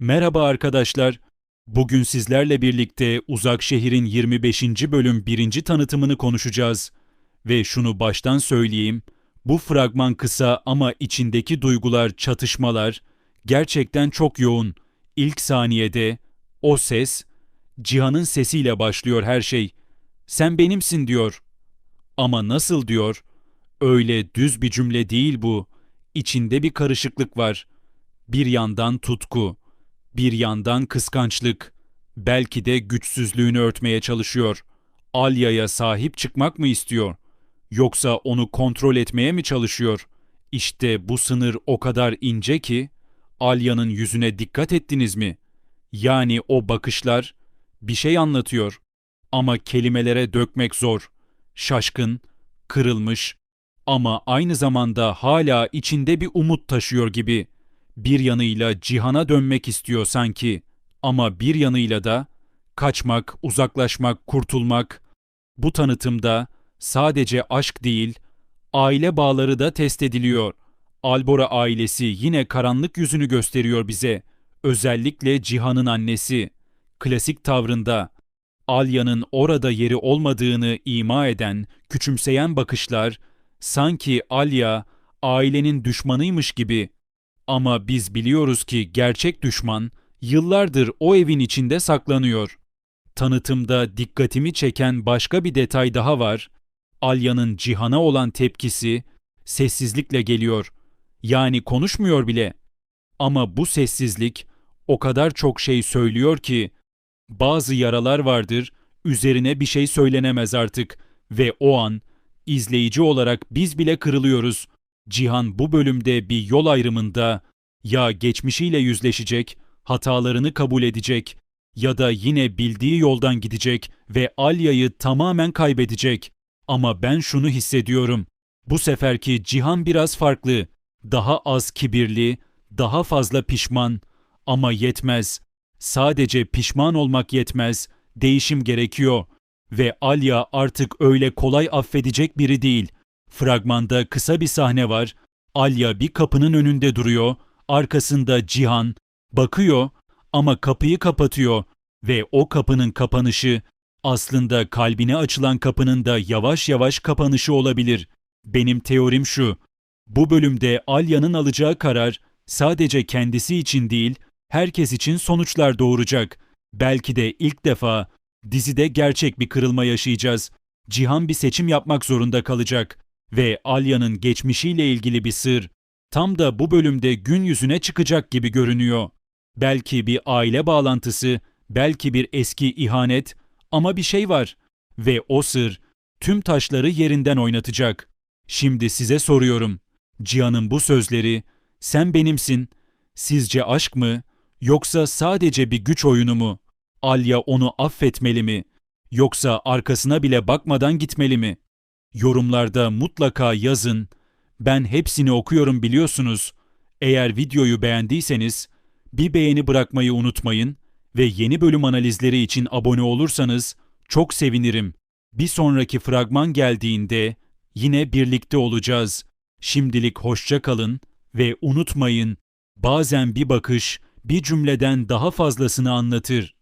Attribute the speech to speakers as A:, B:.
A: Merhaba arkadaşlar. Bugün sizlerle birlikte Uzak Şehir'in 25. bölüm 1. tanıtımını konuşacağız. Ve şunu baştan söyleyeyim. Bu fragman kısa ama içindeki duygular, çatışmalar gerçekten çok yoğun. İlk saniyede o ses, Cihan'ın sesiyle başlıyor her şey. Sen benimsin diyor. Ama nasıl diyor? Öyle düz bir cümle değil bu. İçinde bir karışıklık var. Bir yandan tutku, bir yandan kıskançlık, belki de güçsüzlüğünü örtmeye çalışıyor. Alya'ya sahip çıkmak mı istiyor? Yoksa onu kontrol etmeye mi çalışıyor? İşte bu sınır o kadar ince ki, Alya'nın yüzüne dikkat ettiniz mi? Yani o bakışlar bir şey anlatıyor. Ama kelimelere dökmek zor. Şaşkın, kırılmış ama aynı zamanda hala içinde bir umut taşıyor gibi. Bir yanıyla cihana dönmek istiyor sanki ama bir yanıyla da kaçmak, uzaklaşmak, kurtulmak. Bu tanıtımda sadece aşk değil, aile bağları da test ediliyor. Albora ailesi yine karanlık yüzünü gösteriyor bize. Özellikle Cihan'ın annesi. Klasik tavrında Alya'nın orada yeri olmadığını ima eden, küçümseyen bakışlar sanki Alya ailenin düşmanıymış gibi. Ama biz biliyoruz ki gerçek düşman yıllardır o evin içinde saklanıyor. Tanıtımda dikkatimi çeken başka bir detay daha var. Alya'nın Cihan'a olan tepkisi sessizlikle geliyor. Yani konuşmuyor bile. Ama bu sessizlik o kadar çok şey söylüyor ki bazı yaralar vardır, üzerine bir şey söylenemez artık ve o an izleyici olarak biz bile kırılıyoruz. Cihan bu bölümde bir yol ayrımında ya geçmişiyle yüzleşecek, hatalarını kabul edecek ya da yine bildiği yoldan gidecek ve Alya'yı tamamen kaybedecek. Ama ben şunu hissediyorum. Bu seferki Cihan biraz farklı. Daha az kibirli, daha fazla pişman ama yetmez. Sadece pişman olmak yetmez. Değişim gerekiyor ve Alya artık öyle kolay affedecek biri değil. Fragmanda kısa bir sahne var. Alya bir kapının önünde duruyor. Arkasında Cihan bakıyor ama kapıyı kapatıyor ve o kapının kapanışı aslında kalbine açılan kapının da yavaş yavaş kapanışı olabilir. Benim teorim şu. Bu bölümde Alya'nın alacağı karar sadece kendisi için değil, herkes için sonuçlar doğuracak. Belki de ilk defa dizide gerçek bir kırılma yaşayacağız. Cihan bir seçim yapmak zorunda kalacak ve Alya'nın geçmişiyle ilgili bir sır tam da bu bölümde gün yüzüne çıkacak gibi görünüyor. Belki bir aile bağlantısı, belki bir eski ihanet ama bir şey var ve o sır tüm taşları yerinden oynatacak. Şimdi size soruyorum. Cihan'ın bu sözleri sen benimsin. Sizce aşk mı yoksa sadece bir güç oyunu mu? Alya onu affetmeli mi? Yoksa arkasına bile bakmadan gitmeli mi? Yorumlarda mutlaka yazın. Ben hepsini okuyorum biliyorsunuz. Eğer videoyu beğendiyseniz bir beğeni bırakmayı unutmayın ve yeni bölüm analizleri için abone olursanız çok sevinirim. Bir sonraki fragman geldiğinde yine birlikte olacağız. Şimdilik hoşça kalın ve unutmayın bazen bir bakış bir cümleden daha fazlasını anlatır.